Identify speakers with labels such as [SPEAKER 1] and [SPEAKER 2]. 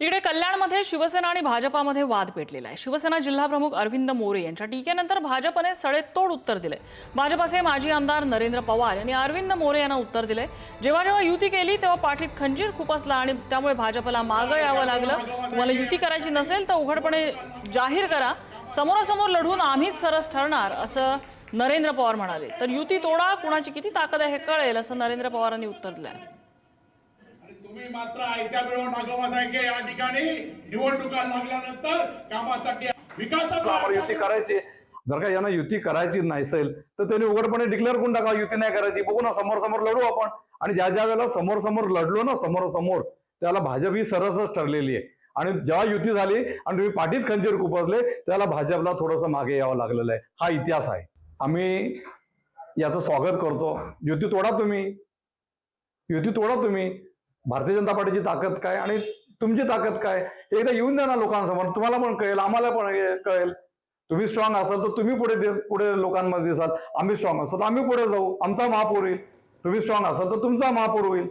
[SPEAKER 1] इकडे कल्याणमध्ये शिवसेना आणि भाजपामध्ये वाद पेटलेला आहे. शिवसेना जिल्हाप्रमुख अरविंद मोरे यांच्या टीकेनंतर भाजपने सडेतोड उत्तर दिले भाजपाचे माजी आमदार नरेंद्र पवार यांनी अरविंद मोरे यांना उत्तर दिले जेव्हा जेव्हा युती केली तेव्हा पाठीत खंजीर खुपसला आणि त्यामुळे भाजपला मागं यावं लागलं. तुम्हाला युती करायची नसेल तर उघडपणे जाहीर करा. समोरासमोर लढून आम्हीच सरस ठरणार असं नरेंद्र पवार म्हणाले. तर युती तोडा कुणाची किती ताकद आहे हे कळेल असं नरेंद्र पवारांनी उत्तर दिलं आहे
[SPEAKER 2] तुम्ही मात्र आयत्या वेळेवर नागोबासारखे या ठिकाणी निवडणुका लागल्यानंतर कामासाठी विकासाचा
[SPEAKER 3] युती करायची जर का यांना युती करायची नसेल तर त्यांनी उघडपणे डिक्लेअर करून टाका युती नाही करायची. बघू ना समोर समोर लढू आपण. आणि ज्या ज्या वेळेला समोर समोर लढलो ना समोर समोर त्याला भाजप ही सरसच ठरलेली आहे. आणि जेव्हा युती झाली आणि तुम्ही पाठीत खंजीर खुपसले त्याला भाजपला थोडंसं मागे यावं लागलेलं आहे. हा इतिहास आहे. आम्ही याचं स्वागत करतो. युती तोडा तुम्ही. युती तोडा तुम्ही. भारतीय जनता पार्टीची ताकद काय आणि तुमची ताकद काय? एकदा येऊन द्या ना लोकांसमोर. तुम्हाला पण कळेल आम्हाला पण कळेल. तुम्ही स्ट्रॉंग असाल तर तुम्ही पुढे दे- पुढे लोकांमध्ये दिसाल. आम्ही स्ट्रॉंग असाल तर आम्ही पुढे जाऊ. आमचा महापौर होईल तुम्ही स्ट्रॉंग असाल तर तुमचा महापौर होईल.